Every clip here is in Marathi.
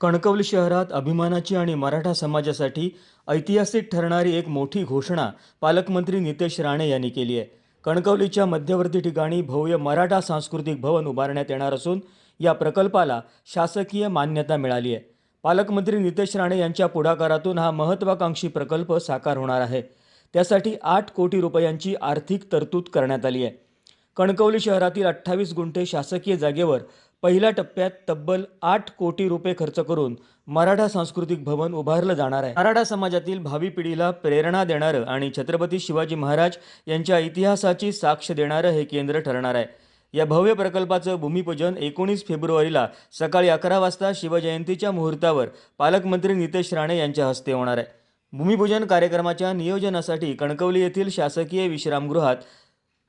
कणकवली शहरात अभिमानाची आणि मराठा समाजासाठी ऐतिहासिक ठरणारी एक मोठी घोषणा पालकमंत्री नितेश राणे यांनी केली आहे. कणकवलीच्या मध्यवर्ती ठिकाणी भव्य मराठा सांस्कृतिक भवन उभारण्यात येणार असून या प्रकल्पाला शासकीय मान्यता मिळाली आहे. पालकमंत्री नितेश राणे यांच्या पुढाकारातून हा महत्त्वाकांक्षी प्रकल्प साकार होणार आहे. त्यासाठी आठ कोटी रुपयांची आर्थिक तरतूद करण्यात आली आहे. कणकवली शहरातील अठ्ठावीस गुंठे शासकीय जागेवर पहिल्या टप्प्यात तब्बल आठ कोटी रुपये खर्च करून मराठा सांस्कृतिक भवन उभारलं जाणार आहे. मराठा समाजातील भावी पिढीला प्रेरणा देणारं आणि छत्रपती शिवाजी महाराज यांच्या इतिहासाची साक्ष देणारं हे केंद्र ठरणार आहे. या भव्य प्रकल्पाचं भूमिपूजन एकोणीस फेब्रुवारीला सकाळी अकरा वाजता शिवजयंतीच्या मुहूर्तावर पालकमंत्री नितेश राणे यांच्या हस्ते होणार आहे. भूमिपूजन कार्यक्रमाच्या नियोजनासाठी कणकवली येथील शासकीय विश्रामगृहात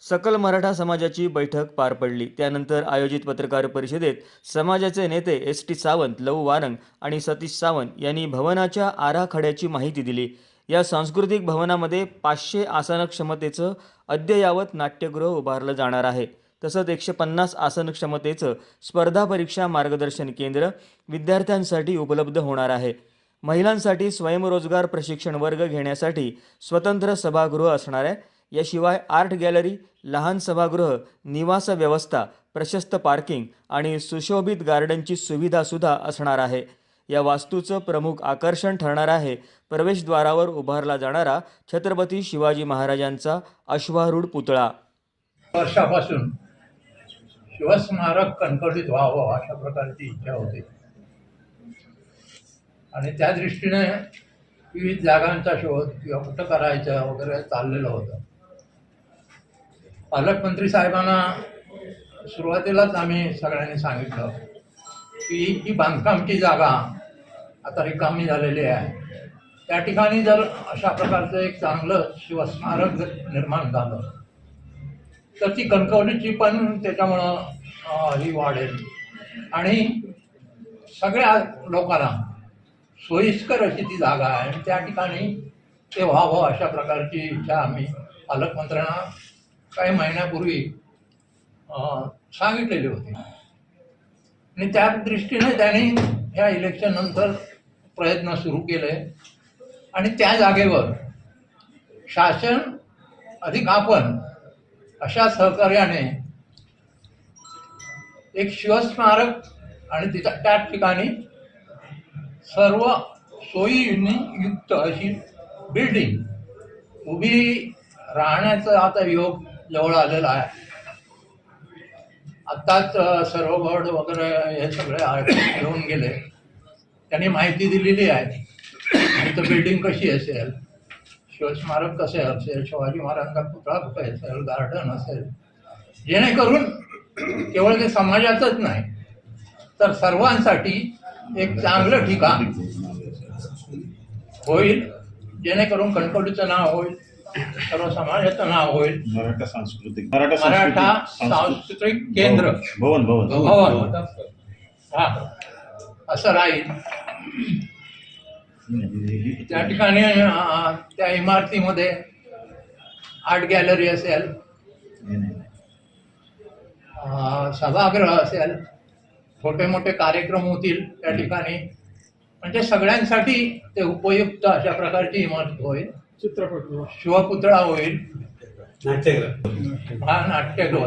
सकल मराठा समाजाची बैठक पार पडली. त्यानंतर आयोजित पत्रकार परिषदेत समाजाचे नेते एस टी सावंत लव वारंग आणि सतीश सावंत यांनी भवनाच्या आराखड्याची माहिती दिली. या सांस्कृतिक भवनामध्ये पाचशे आसन क्षमतेचं अद्ययावत नाट्यगृह उभारलं जाणार आहे. तसंच एकशे पन्नास आसन क्षमतेचं स्पर्धा परीक्षा मार्गदर्शन केंद्र विद्यार्थ्यांसाठी उपलब्ध होणार आहे. महिलांसाठी स्वयंरोजगार प्रशिक्षण वर्ग घेण्यासाठी स्वतंत्र सभागृह असणार आहे. याशिवाय आर्ट गॅलरी लहान सभागृह निवास व्यवस्था प्रशस्त पार्किंग आणि सुशोभित गार्डनची सुविधासुद्धा असणार आहे. या वास्तूचं प्रमुख आकर्षण ठरणार आहे प्रवेशद्वारावर उभारला जाणारा छत्रपती शिवाजी महाराजांचा अश्वारूढ पुतळा. वर्षापासून शिवस्मारक कणकवलीत व्हावं अशा प्रकारची इच्छा होती. आणि त्या दृष्टीने विविध जागांचा शोध किंवा कुठं करायचं वगैरे चाललेलं होतं. पालकमंत्री साहेबांना सुरुवातीलाच आम्ही सगळ्यांनी सांगितलं की ही बांधकामची जागा आता रिकामी झालेली आहे. त्या ठिकाणी जर अशा प्रकारचं एक चांगलं शिवस्मारक जर निर्माण झालं तर ती कणकवलीची पण त्याच्यामुळं ही वाढेल. आणि सगळ्या लोकांना सोयीस्कर अशी ती जागा आहे. आणि त्या ठिकाणी ते व्हावं अशा प्रकारची इच्छा आम्ही पालकमंत्र्यांना काही महिन्यापूर्वी सांगितलेले होते. आणि त्या दृष्टीने त्यांनी ह्या इलेक्शन नंतर प्रयत्न सुरू केले. आणि त्या जागेवर शासन अधिक आपण अशा सहकार्याने एक शिवस्मारक आणि तिच्या त्या ठिकाणी सर्व सोयींनी युक्त अशी बिल्डिंग उभी राहण्याचा आता योग जवळ आलेला आहे. आत्ताच सर्व बोर्ड वगैरे हे सगळे घेऊन गेले. त्यांनी माहिती दिलेली आहे. इथं तर बिल्डिंग कशी असेल? शिवस्मारक कसे असेल? शिवाजी महाराजांचा पुतळा कुठे असेल? गार्डन असेल? जेणेकरून केवळ ते समाजाचंच नाही तर सर्वांसाठी एक चांगलं ठिकाण होईल जेणेकरून कणकवलीचं नाव होईल. सर्व समाजाचं नाव होईल मराठा सांस्कृतिक मराठा मराठा सांस्कृतिक सांस्कृतिक केंद्र. भवन भवन. भवन हा. असं राहील. त्या ठिकाणी अं, त्या इमारतीमध्ये आर्ट गॅलरी असेल अं, सभागृह असेल छोटे मोठे कार्यक्रम होतील त्या ठिकाणी. म्हणजे सगळ्यांसाठी ते उपयुक्त अशा प्रकारची इमारत होईल चित्रपट. शिवपुतळा होईल. हा नाट्यगृह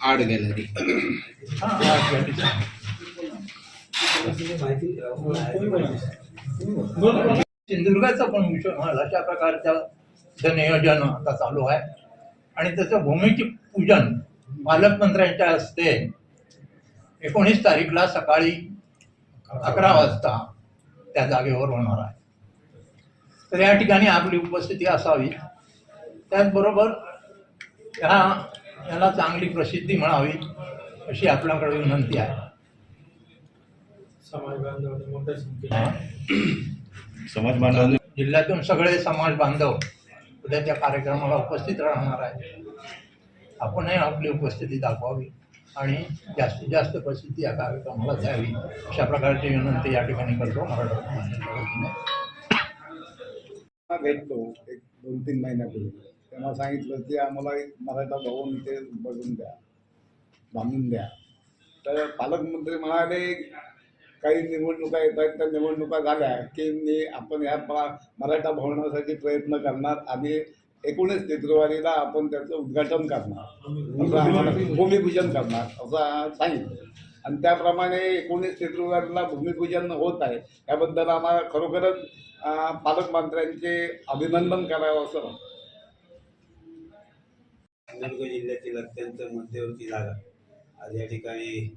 आर्ट गॅलरी. हा आर्ट गॅलरी. सिंधुदुर्गाचं पण विषय म्हणाल अशा प्रकारचं नियोजन आता चालू आहे. आणि त्याचं भूमीची पूजन पालकमंत्र्यांच्या हस्ते एकोणीस तारीखला सकाळी अकरा वाजता त्या जागेवर होणार आहे. तर या ठिकाणी आपली उपस्थिती असावी. त्याचबरोबर ह्या याला चांगली प्रसिद्धी मिळावी अशी आपल्याकडे विनंती आहे. समाज बांधवांनी मोठ्या संख्येने हा. समाज बांधवांनी जिल्ह्यातून सगळे समाज बांधव उद्या त्या कार्यक्रमाला उपस्थित राहणार आहे आपणही आपली उपस्थिती दाखवावी आणि जास्तीत जास्त प्रसिद्धी या कार्यक्रमाला द्यावी अशा प्रकारची विनंती या ठिकाणी करतो. मराठा वतीने भेटलो एक दोन तीन महिन्यापूर्वी. तेव्हा सांगितलं की आम्हाला एक मराठा भवन इथे बघून द्या बांधून द्या. तर पालकमंत्री म्हणाले काही निवडणुका येत आहेत त्या निवडणुका झाल्या. की मी आपण या पा- मराठा भवनासाठी प्रयत्न करणार आणि एकोणीस फेब्रुवारीला आपण त्याचं उद्घाटन करणार. असं आम्हाला भूमिपूजन करणार असं सांगितलं. आणि त्याप्रमाणे एकोणीस फेब्रुवारीला भूमिपूजन होत आहे. याबद्दल आम्हाला खरोखरच पालकमंत्र्यांचे अभिनंदन करावं असं वाटतं. सिंधुदुर्ग जिल्ह्यातील अत्यंत मध्यवर्ती जागा. आज या ठिकाणी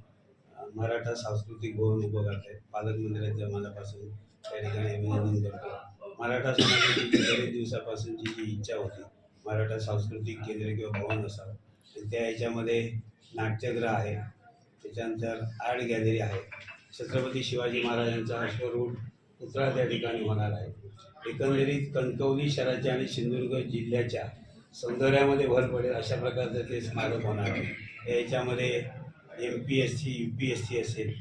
मराठा सांस्कृतिक भवन उभं करत आहेत पालकमंत्र्यांच्या मनापासून त्या ठिकाणी अभिनंदन करतो. मराठा समाजाची बरेच दिवसापासूनची जी इच्छा होती मराठा सांस्कृतिक केंद्र किंवा भवन असावं त्या ह्याच्यामध्ये नाट्यगृह आहे. त्याच्यानंतर आर्ट गॅलरी आहे. छत्रपती शिवाजी महाराजांचा अश्वरूढ पुतळा त्या ठिकाणी होणार आहे. एकंदरीत कणकवली शहराच्या आणि सिंधुदुर्ग जिल्ह्याच्या सौंदर्यामध्ये भर पडेल अशा प्रकारचं ते स्मारक होणार आहे. याच्यामध्ये M P S C U P S C असेल.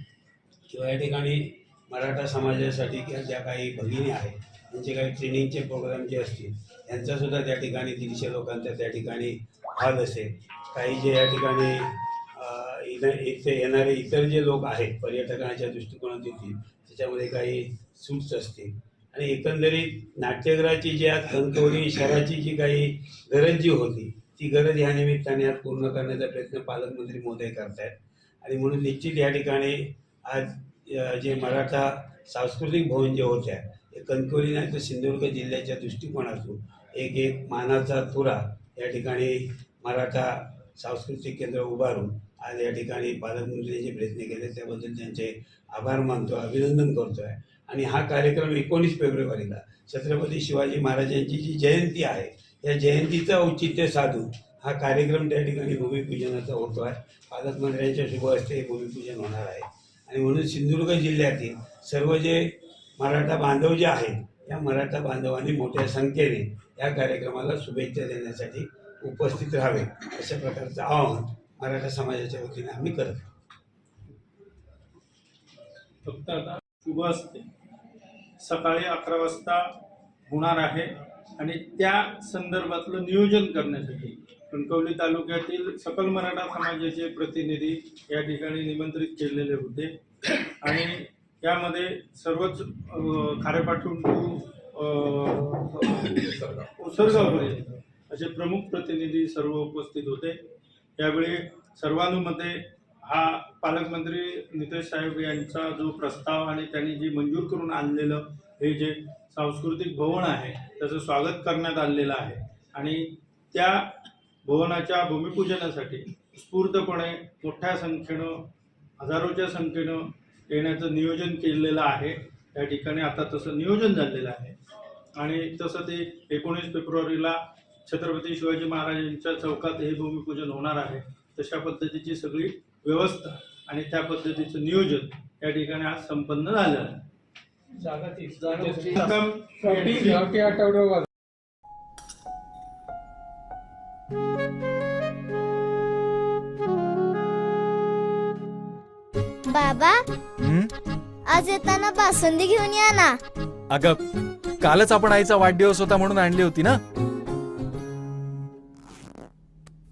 किंवा या ठिकाणी मराठा समाजासाठी किंवा ज्या काही भगिनी आहेत त्यांचे काही ट्रेनिंगचे प्रोग्राम जे असतील यांचासुद्धा त्या ठिकाणी दीडशे लोकांचा त्या ठिकाणी हॉल असेल. काही जे या ठिकाणी इथं इथे येणारे इतर जे लोक आहेत पर्यटकांच्या दृष्टिकोनात येतील त्याच्यामध्ये काही सूट्स असतील. आणि एकंदरीत नाट्यगृहाची जी आज कणकवली शहराची जी काही गरज जी होती ती गरज ह्या निमित्ताने आज पूर्ण करण्याचा प्रयत्न पालकमंत्री महोदय करतायत. आणि म्हणून निश्चित या ठिकाणी आज जे मराठा सांस्कृतिक भवन जे होत्या हे कणकवली नाही तर सिंधुदुर्ग जिल्ह्याच्या दृष्टिकोनातून एक एक मानाचा तुरा या ठिकाणी मराठा सांस्कृतिक केंद्र उभारून आज या ठिकाणी पालकमंत्री जे प्रयत्न केले त्याबद्दल त्यांचे आभार मानतो अभिनंदन करतो आहे आणि हा कार्यक्रम एकोणीस फेब्रुवारीला छत्रपती शिवाजी महाराजांची जी जयंती आहे या जयंतीचं औचित्य साधून हा कार्यक्रम त्या ठिकाणी भूमिपूजनाचा होतो आहे. पालकमंत्र्यांच्या शुभ हस्ते हे भूमिपूजन होणार आहे. आणि म्हणून सिंधुदुर्ग जिल्ह्यातील सर्व जे मराठा बांधव जे आहेत या मराठा बांधवांनी मोठ्या संख्येने या कार्यक्रमाला शुभेच्छा देण्यासाठी उपस्थित राहावे अशा प्रकारचं आवाहन मराठा समाजाच्या वतीने आम्ही करत आहोत. फक्त आता शुभ असते. सकाळी अकरा वाजता होणार आहे आणि त्या संदर्भातलं नियोजन करण्यासाठी कणकवली तालुक्यातील सकल मराठा समाजाचे प्रतिनिधी या ठिकाणी निमंत्रित केलेले होते. आणि यामध्ये सर्वच अं, खारेपाटून टू उसरगावपर्यंत असे प्रमुख प्रतिनिधी सर्व उपस्थित होते. त्यावेळी सर्वानुमते हा पालकमंत्री नितेश साहेब यांचा जो प्रस्ताव आणि त्यांनी जी मंजूर करून आणलेलं हे जे सांस्कृतिक भवन आहे त्याचं स्वागत करण्यात आलेलं आहे. आणि त्या भवनाच्या भूमिपूजनासाठी स्फूर्तपणे मोठ्या संख्येनं हजारोच्या संख्येनं येण्याचं नियोजन केलेलं आहे. त्या ठिकाणी आता तसं नियोजन झालेलं आहे. आणि तसं ते एकोणीस फेब्रुवारीला छत्रपती शिवाजी महाराजांच्या चौकात हे भूमिपूजन होणार आहे. तशा पद्धतीची सगळी व्यवस्था आणि त्या पद्धतीचं नियोजन या ठिकाणी आज संपन्न झालं आहे. बाबा आज येताना बासुंदी घेऊन या ना. अगं कालच आपण आईचा वाढदिवस होता म्हणून आणली होती ना?